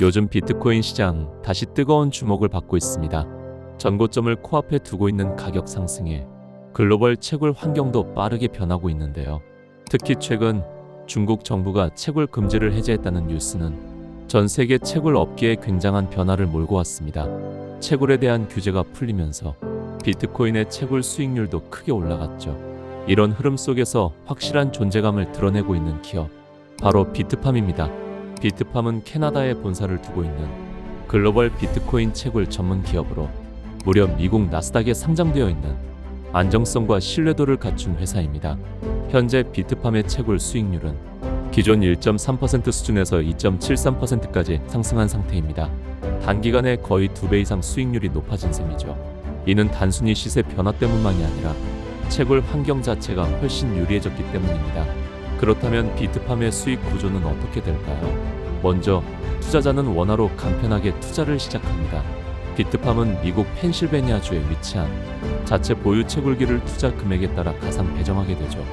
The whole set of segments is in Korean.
요즘 비트코인 시장 다시 뜨거운 주목을 받고 있습니다. 전고점을 코앞에 두고 있는 가격 상승에 글로벌 채굴 환경도 빠르게 변하고 있는데요. 특히 최근 중국 정부가 채굴 금지를 해제했다는 뉴스는 전 세계 채굴 업계에 굉장한 변화를 몰고 왔습니다. 채굴에 대한 규제가 풀리면서 비트코인의 채굴 수익률도 크게 올라갔죠. 이런 흐름 속에서 확실한 존재감을 드러내고 있는 기업, 바로 비트팜입니다. 비트팜은 캐나다에 본사를 두고 있는 글로벌 비트코인 채굴 전문 기업으로 무려 미국 나스닥에 상장되어 있는 안정성과 신뢰도를 갖춘 회사입니다. 현재 비트팜의 채굴 수익률은 기존 1.3% 수준에서 2.73%까지 상승한 상태입니다. 단기간에 거의 두 배 이상 수익률이 높아진 셈이죠. 이는 단순히 시세 변화 때문만이 아니라 채굴 환경 자체가 훨씬 유리해졌기 때문입니다. 그렇다면 비트팜의 수익 구조는 어떻게 될까요? 먼저 투자자는 원화로 간편하게 투자를 시작합니다. 비트팜은 미국 펜실베니아주에 위치한 자체 보유 채굴기를 투자 금액에 따라 가상 배정하게 되죠.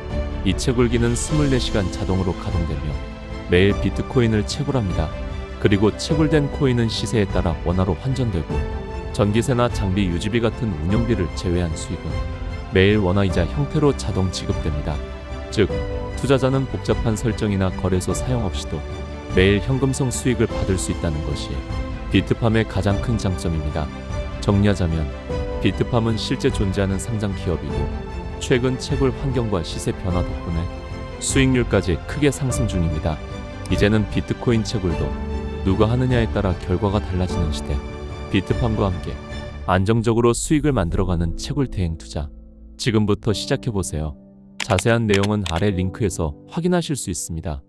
이 채굴기는 24시간 자동으로 가동되며 매일 비트코인을 채굴합니다. 그리고 채굴된 코인은 시세에 따라 원화로 환전되고 전기세나 장비 유지비 같은 운영비를 제외한 수익은 매일 원화이자 형태로 자동 지급됩니다. 즉, 투자자는 복잡한 설정이나 거래소 사용 없이도 매일 현금성 수익을 받을 수 있다는 것이 비트팜의 가장 큰 장점입니다. 정리하자면 비트팜은 실제 존재하는 상장 기업이고 최근 채굴 환경과 시세 변화 덕분에 수익률까지 크게 상승 중입니다. 이제는 비트코인 채굴도 누가 하느냐에 따라 결과가 달라지는 시대. 비트팜과 함께 안정적으로 수익을 만들어가는 채굴 대행 투자. 지금부터 시작해 보세요. 자세한 내용은 아래 링크에서 확인하실 수 있습니다.